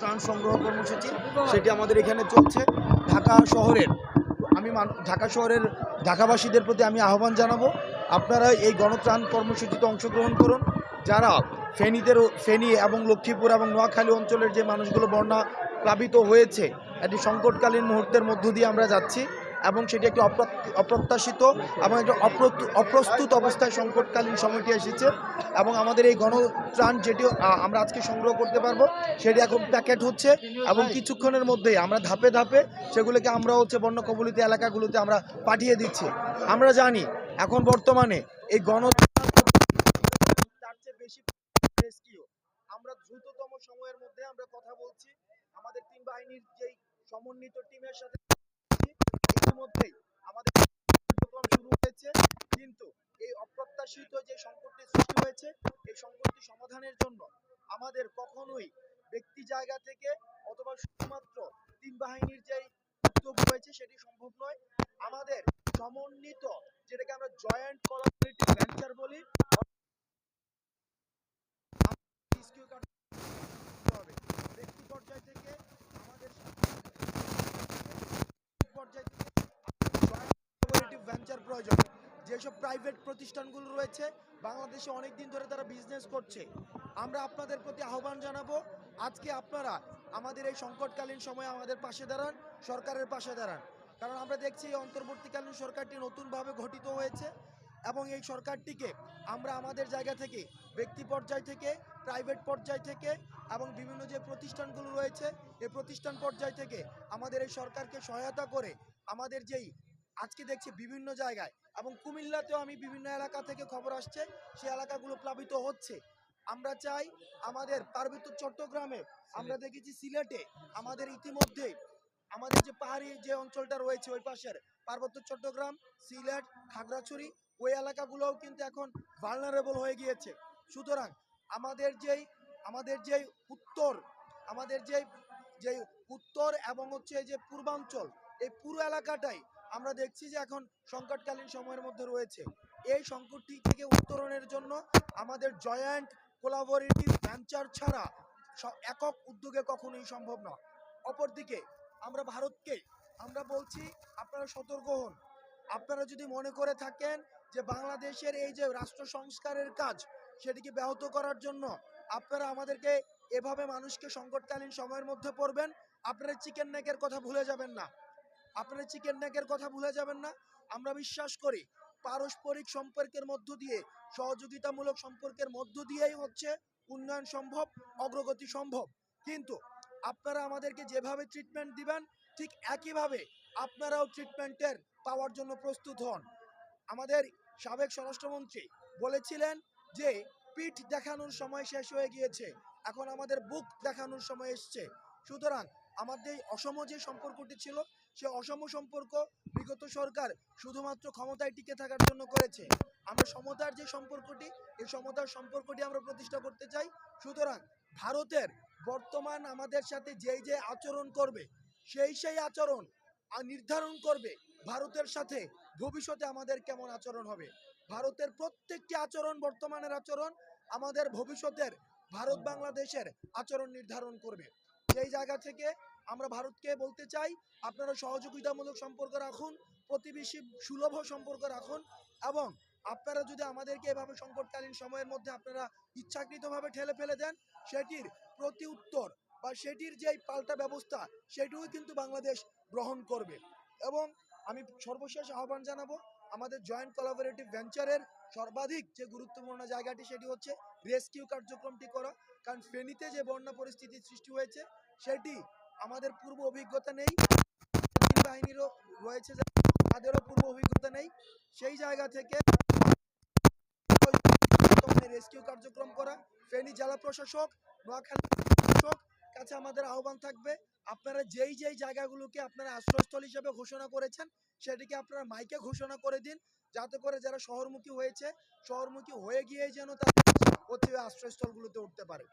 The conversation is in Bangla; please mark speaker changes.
Speaker 1: ত্রাণ সংগ্রহ কর্মসূচি, সেটি আমাদের এখানে চলছে ঢাকা শহরের। আমি ঢাকা শহরের ঢাকাবাসীদের প্রতি আমি আহ্বান জানাব, আপনারা এই গণত্রাণ কর্মসূচিতে অংশগ্রহণ করুন। যারা ফেনীদের ফেনী এবং লক্ষ্মীপুর এবং নোয়াখালী অঞ্চলের যে মানুষগুলো বন্যা প্লাবিত হয়েছে একটি সংকটকালীন মুহূর্তের মধ্য দিয়ে আমরা যাচ্ছি। এবং সেটি একটি অপ্রত্যাশিত এবং একটি অপ্রস্তুত অবস্থায় সংকটকালীন সময়টি এসেছে এবং আমাদের এই গণত্রাণ যেটি আমরা আজকে সংগ্রহ করতে পারব, সেটি এখন প্যাকেট হচ্ছে এবং কিছুক্ষণের মধ্যেই আমরা ধাপে ধাপে সেগুলোকে আমরা হচ্ছে বন্য কবলিত এলাকাগুলোতে আমরা পাঠিয়ে দিচ্ছি। আমরা জানি এখন বর্তমানে এই গণ আমরা দ্রুততম সময়ের মধ্যে আমরা কথা বলছি। আমাদের তিন বাহিনীর যেই সমন্বিত টিমের সাথে ইতিমধ্যেই আমাদের কার্যক্রম শুরু হয়েছে। কিন্তু এই অপ্রত্যাশিত যে সংকটটি সৃষ্টি হয়েছে, এই সংকটটি সমাধানের জন্য আমাদের কখনোই ব্যক্তি জায়গা থেকে অথবা শুধুমাত্র তিন বাহিনীর যে উদ্যোগ হয়েছে সেটি সম্ভব নয়। আমাদের সমন্বিত যেটাকে আমরা জয়েন্ট কলাপারেটিভ ভেঞ্চার বলি rescue কার্য করতে হবে। ব্যক্তি পর্যায় থেকে আমাদের পর্যায় থেকে কোলাবোরেটিভ ভেঞ্চার প্রয়োজন যেসব প্রাইভেট প্রতিষ্ঠানগুলো রয়েছে, বাংলাদেশে অনেক দিন ধরে তারা বিজনেস করছে। আমরা আপনাদের প্রতি আহ্বান জানাব, আজকে আপনারা আমাদের এই সংকটকালীন সময়ে আমাদের পাশে দাঁড়ান, সরকারের পাশে দাঁড়ান। কারণ আমরা দেখছি এই অন্তর্বর্তীকালীন সরকারটি নতুনভাবে গঠিত হয়েছে এবং এই সরকারটিকে আমরা আমাদের জায়গা থেকে, ব্যক্তি পর্যায় থেকে প্রাইভেট পর্যায় থেকে এবং বিভিন্ন যে প্রতিষ্ঠানগুলো রয়েছে, এই প্রতিষ্ঠান পর্যায় থেকে আমাদের এই সরকারকে সহায়তা করে আমাদের যেই আজকে দেখছি বিভিন্ন জায়গায় এবং কুমিল্লাতেও আমি বিভিন্ন এলাকা থেকে খবর আসছে সেই এলাকাগুলো প্লাবিত হচ্ছে। আমরা চাই আমাদের পার্বত্য চট্টগ্রামে আমরা দেখেছি সিলেটে আমাদের ইতিমধ্যে আমাদের যে পাহাড়ি যে অঞ্চলটা রয়েছে ওই পাশের পার্বত্য চট্টগ্রাম সিলেট খাগড়াছড়ি ওই এলাকাগুলোও কিন্তু এখন ভালনারেবল হয়ে গিয়েছে। সুতরাং আমাদের যেই আমাদের যেই উত্তর আমাদের যেই যে উত্তর এবং হচ্ছে যে পূর্বাঞ্চল এই পুরো এলাকাটাই আমরা দেখছি যে এখন সংকটকালীন সময়ের মধ্যে রয়েছে। এই সংকটটি থেকে উত্তরণের জন্য আমাদের জয়েন্ট কোলাবোরেটিভ ভেঞ্চার ছাড়া একক উদ্যোগে কখনোই সম্ভব না অপরদিকে আমরা ভারতকে, আমরা বলছি আপনারা সতর্ক হন। আপনারা যদি মনে করে থাকেন যে বাংলাদেশের এই যে রাষ্ট্র সংস্কারের কাজ সেটিকে ব্যাহত করার জন্য আপনারা আমাদেরকে এভাবে মানুষকে সংকটকালীন সময়ের মধ্যে পড়বেন, আপনারা চিকেন নেকের কথা ভুলে যাবেন না। আপনারা চিকেন নেকের কথা ভুলে যাবেন না। আমরা বিশ্বাস করি, পারস্পরিক সম্পর্কের মধ্য দিয়ে, সহযোগিতামূলক সম্পর্কের মধ্য দিয়েই হচ্ছে উন্নয়ন সম্ভব, অগ্রগতি সম্ভব। কিন্তু আপনারা আমাদেরকে যেভাবে ট্রিটমেন্ট দিবেন, ঠিক একইভাবে আপনারাও ট্রিটমেন্টের পাওয়ার জন্য প্রস্তুত হন। আমাদের সাবেক স্বরাষ্ট্রমন্ত্রী বলেছিলেন যে, পিঠ দেখানোর সময় শেষ হয়ে গিয়েছে। এখন আমাদের বুক দেখানোর সময় এসছে। সুতরাং আমাদের অসম যে সম্পর্কটি ছিল, সে অসম সম্পর্ক বিগত সরকার শুধুমাত্র ক্ষমতায় টিকে থাকার জন্য করেছে। আমরা সমতার যে সম্পর্কটি, এই সমতার সম্পর্কটি আমরা প্রতিষ্ঠা করতে চাই। সুতরাং ভারতের বর্তমান আমাদের সাথে যেই যে আচরণ করবে, সেই সেই আচরণ নির্ধারণ করবে ভারতের সাথে ভবিষ্যতে আমাদের কেমন আচরণ হবে। ভারতের প্রত্যেকটি আচরণ, বর্তমানের আচরণ আমাদের ভবিষ্যতের ভারত বাংলাদেশের আচরণ নির্ধারণ করবে। সেই জায়গা থেকে আমরা ভারতকে বলতে চাই, আপনারা সহযোগিতামূলক সম্পর্ক রাখুন, প্রতিবেশী সুলভ সম্পর্ক রাখুন এবং আপনারা যদি আমাদেরকে এভাবে সংকটকালীন সময়ের মধ্যে আপনারা ইচ্ছাকৃতভাবে ঠেলে ফেলে দেন, সেটির প্রতি উত্তর বা সেটির যে পাল্টা ব্যবস্থা, সেটিও কিন্তু বাংলাদেশ গ্রহণ করবে এবং আমি সর্বশেষ আহ্বান জানাব, আমাদের জয়েন্ট কোলাবোরেটিভ ভেঞ্চারের সর্বাধিক যে গুরুত্বপূর্ণ জায়গাটি সেটি হচ্ছে রেস্কিউ কার্যক্রমটি করা। কারণ ফেনীতে যে বন্যা পরিস্থিতির সৃষ্টি হয়েছে, সেটি আমাদের পূর্ব অভিজ্ঞতা নেই। বাহিনীরও রয়েছে তাদেরও পূর্ব অভিজ্ঞতা নেই। সেই জায়গা থেকে রেস্কিউ কার্যক্রম করা। ফেনী জেলা প্রশাসক, নোয়াখালী কাছে আমাদের আহ্বান থাকবে। আপনারা যেই যেই জায়গাগুলোকে আপনারা আশ্রয়স্থল হিসেবে ঘোষণা করেছেন, সেটিকে আপনারা মাইকে ঘোষণা করে দিন। যাতে করে যারা শহরমুখী হয়েছে, শহরমুখী হয়ে গিয়ে যেন তারা অতি আশ্রয়স্থলগুলোতে উঠতে পারে।